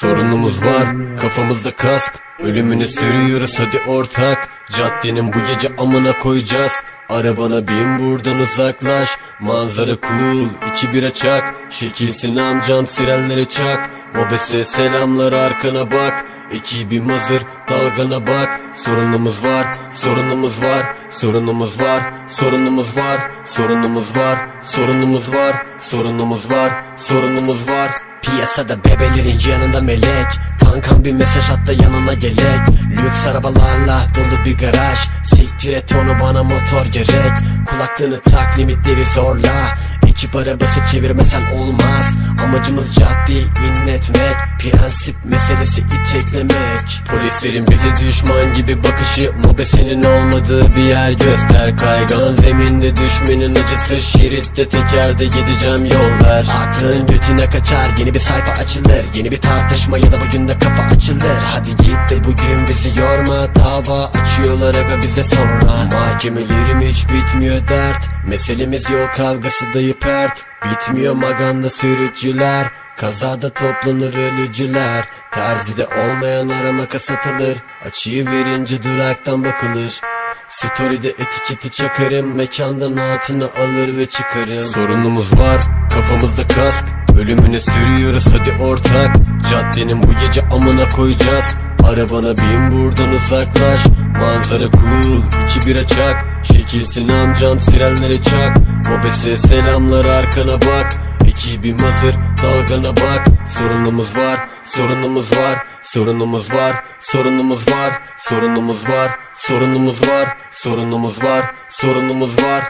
Sorunumuz var kafamızda kask. Ölümüne sürüyoruz hadi ortak. Caddenin bu gece amına koyacağız. Arabana bin buradan uzaklaş. Manzara cool iki bira çak Şekilsin amcam sirenleri çak. Mobese selamlar arkana bak. Ekibim hazır dalgana bak. Sorunumuz var sorunumuz var. Sorunumuz var sorunumuz var. Sorunumuz var sorunumuz var. Sorunumuz var sorunumuz var Piyasada bebelerin yanında melek. Kankam bir mesaj at da yanına gelek Lüks arabalarla dolu bir garaj. Siktir et onu bana motor gerek. Kulaklığını tak limitleri zorla. Ekip arabası çevirmesen olmaz Amacımız caddeyi inletmek Prensip meselesi iteklemek. Polislerin bize düşman gibi bakışı Mobesenin olmadığı bir yer. Göster Kaygan zeminde düşmenin acısı. Şeritte tekerde gideceğim yol ver. Aklın götüne kaçar yeni bir sayfa açılır. Yeni bir tartışma ya da bugün de kafa açılır. Hadi git de bugün bizi yorma Dava açıyorlar aga bize sonra. Mahkemelerim hiç bitmiyor dert. Meselemiz yol kavgası dayı pert. Bitmiyor maganda sürücüler Kazada toplanır ölücüler. Terzide olmayan aramaka satılır Açıyı verince duraktan bakılır. Story'de etiketi çakarım Mekandan altını alır ve çıkarım. Sorunumuz var kafamızda kask. Ölümüne sürüyoruz hadi ortak. Caddenin bu gece amına koyacağız. Arabana bin buradan uzaklaş. Manzara cool iki bira çak. Şekilsin amcam sirenleri çak. Mobese selamlar arkana bak Ekibim hazır dalgana bak. Sorunumuz var sorunumuz var Sorunumuz var sorunumuz var Sorunumuz var sorunumuz var Sorunumuz var sorunumuz var.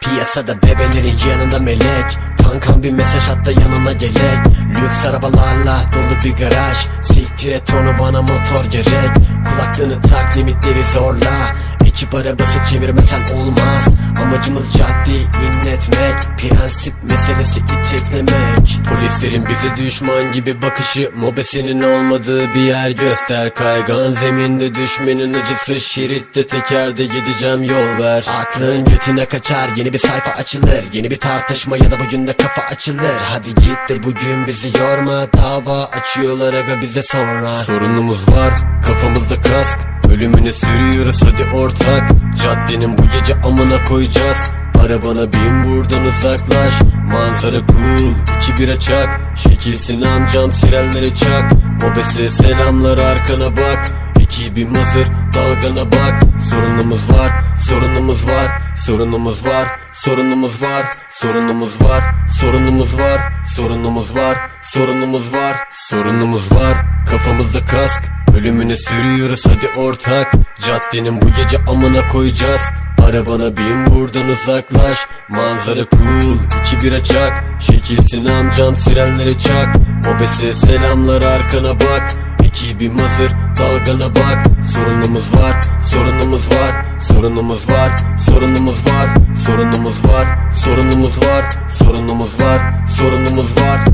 Piyasada bebelerin yanında melek Kankam bir mesaj at da yanına gelek. Lüks arabalarla dolu bir garaj. Siktir et onu bana motor gerek. Kulaklığını tak limitleri zorla Ekip arabası çevirmesen olmaz. Amacımız caddeyi inletmek Prensip meselesi iteklemek Polislerin bize düşman gibi bakışı Mobesenin olmadığı bir yer göster. Kaygan zeminde düşmenin acısı Şeritte tekerde gideceğim yol ver. Aklın götüne kaçar yeni bir sayfa açılır. Yeni bir tartışma ya da bugün de kafa açılır. Hadi git de bugün bizi yorma Dava açıyorlar aga bize sonra. Sorunumuz var kafamızda kask Ölümüne sürüyoruz hadi ortak. Caddenin bu gece amına koyacağız. Arabana bin buradan uzaklaş. Manzara cool iki bira çak Şekilsin amcam sirenleri çak. Mobese selamlar arkana bak. Ekibim hazır dalgana bak. Sorunumuz var sorunumuz var. Sorunumuz var sorunumuz var. Sorunumuz var sorunumuz var. Sorunumuz var sorunumuz var. Sorunumuz var. Kafamızda kask Ölümüne sürüyoruz hadi ortak. Caddenin bu gece amına koyacağız. Arabana bin buradan uzaklaş. Manzara cool iki bira çak Şekilsin amcam sirenleri çak. Mobese selamlar arkana bak. Ekibim hazır dalgana bak. Sorunumuz var sorunumuz var. Sorunumuz var sorunumuz var. Sorunumuz var sorunumuz var. Sorunumuz var sorunumuz var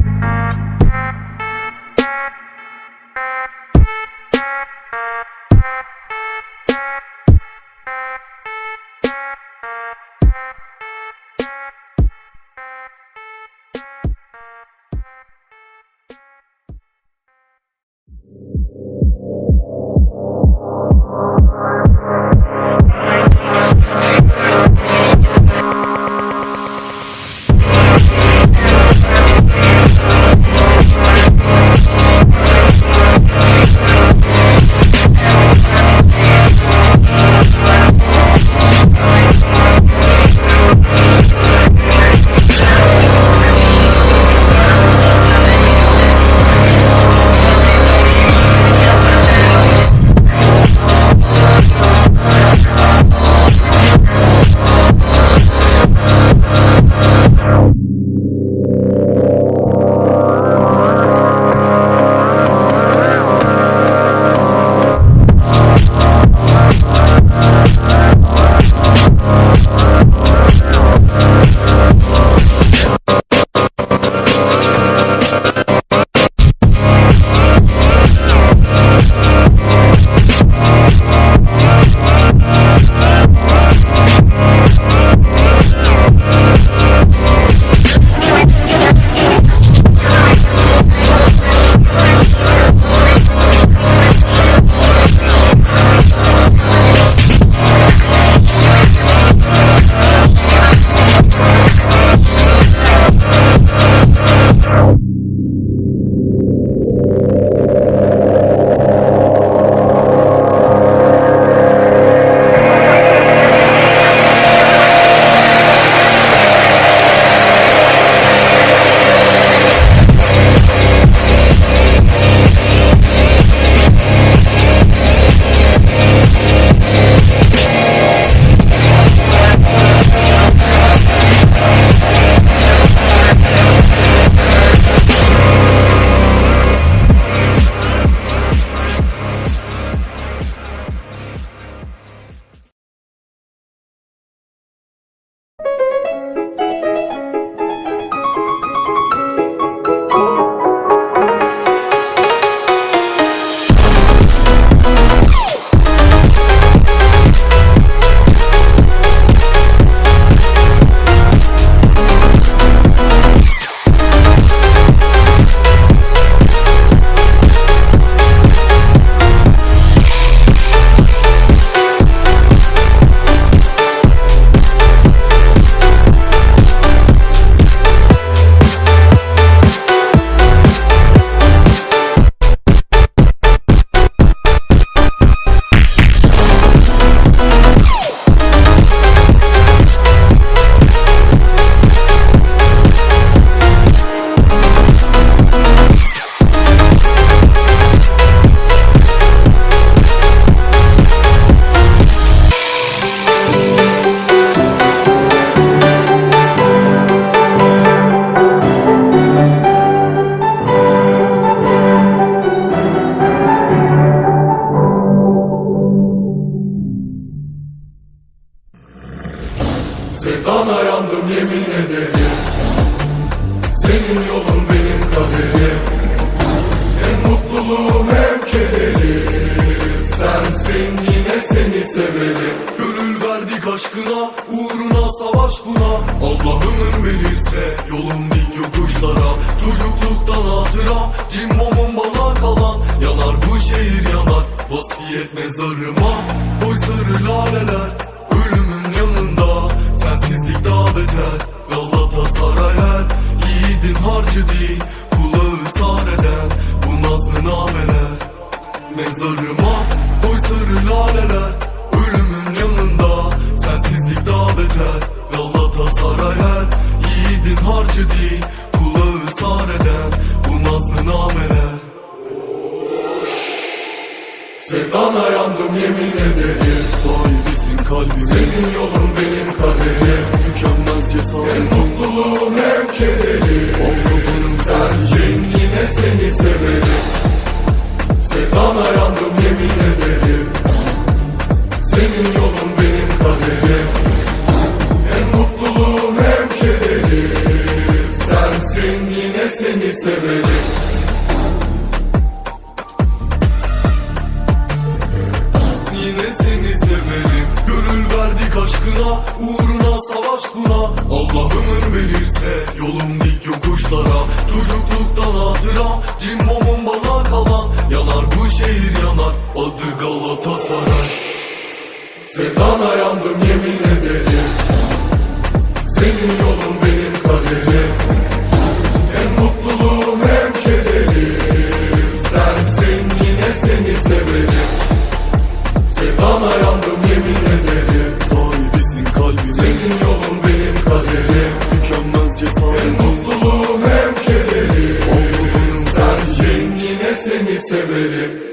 severim Gönül verdik aşkına Uğruna savaş buna. Allah ömür verirse Yolum dik yokuşlara Çocukluktan hatıra Cimbomum bana kalan. Yanar bu şehir yanar Vasiyet mezarıma. Koy sarı laleler Ölümün yanında Sensizlik daha beter. Galatasaray her Yiğidin harcı değil Kulağı sar eden Bu nazlı nameler Mezarıma Harcı değil Kulağı sar eden Bu nazlı nameler. Sevdana yandım yemin ederim. Sahibisin kalbimin Senin yolun benim kaderim. Tükenmez cesaretim Hem mutluluğum hem kederim Avrupa'nın sensin yine seni severim. Sevdana yandım yemin aşkına Uğruna savaş buna. Allah ömür verirse Yolum dik yokuşlara Çocukluktan hatıra Cimbomum bana kalan. Yanar bu şehir yanar Adı Galatasaray. Sevdana yandım yemin ederim. Senin yolun benim seni severim